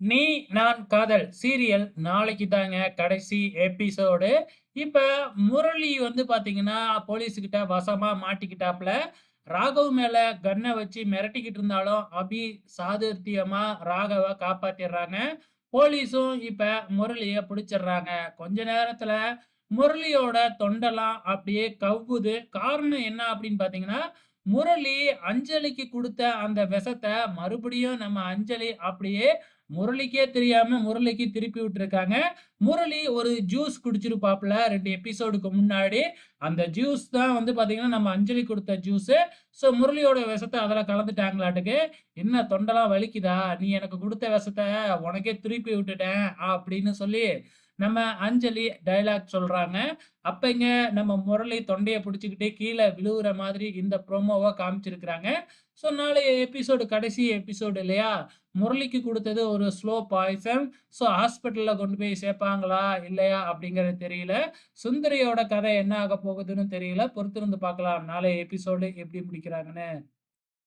நீ நான் காதல். சீரியல் நாளைக்கு தாங்க கடைசி எபிசோடு. இப்போ முரளி வந்து பார்த்தீங்கன்னா போலீஸுக்கிட்ட வசமாக மாட்டிக்கிட்டாப்புல ராகவ் மேலே கன்னை வச்சு மிரட்டிக்கிட்டு இருந்தாலும், அபி சாதுர்த்தியமாக ராகவை காப்பாற்றிடுறாங்க போலீஸும் இப்போ முரளியை பிடிச்சிடுறாங்க. கொஞ்ச நேரத்தில் முரளியோட தொண்டெல்லாம் அப்படியே கவ்வுது. காரணம் என்ன அப்படின்னு பார்த்தீங்கன்னா முரளி அஞ்சலிக்கு கொடுத்த அந்த விஷத்தை மறுபடியும் நம்ம அஞ்சலி அப்படியே முரளிக்கே தெரியாம முரளிக்கு திருப்பி விட்டுருக்காங்க. முரளி ஒரு ஜூஸ் குடிச்சிருப்பாப்ல ரெண்டு எபிசோடுக்கு முன்னாடி. அந்த ஜூஸ் தான் வந்து பாத்தீங்கன்னா, நம்ம அஞ்சலி கொடுத்த ஜூஸு. ஸோ முரளியோட விஷத்த அதில் கலந்துட்டாங்களாட்டுக்கு. "என்ன தொண்டெல்லாம் வலிக்குதா? நீ எனக்கு கொடுத்த விஷத்தை உனக்கே திருப்பி விட்டுட்டேன்" அப்படின்னு சொல்லி நம்ம அஞ்சலி டயலாக் சொல்றாங்க. அப்பங்க நம்ம முரளி தொண்டையை பிடிச்சிக்கிட்டே கீழே விழுவுற மாதிரி இந்த ப்ரோமோவை காமிச்சிருக்கிறாங்க. ஸோ நாளைய எபிசோடு கடைசி எபிசோடு இல்லையா? முரளிக்கு கொடுத்தது ஒரு ஸ்லோ பாய்சன். ஸோ ஹாஸ்பிட்டலில் கொண்டு போய் சேர்ப்பாங்களா? இல்லையா? அப்படிங்கிறது தெரியல. சுந்தரியோட கதை என்ன ஆக போகுதுன்னு தெரியல. பொறுத்திருந்து பார்க்கலாம். நாளைய எபிசோடு எப்படி முடிக்கிறாங்கன்னு.